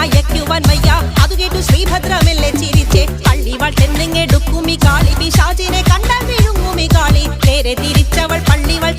അയക്കുവാൻ വയ്യ അത് കേട്ടു ശ്രീഭദ്രമെല്ലെ ചിരിച്ചേ. പള്ളിവാൾ തെന്നിങ്ങെടുക്കുമി കാളി. പിശാചിനെ കണ്ടാൽ വിഴുങ്ങുമി കാളി. നേരെ തിരിച്ചവൾ പള്ളിവൾ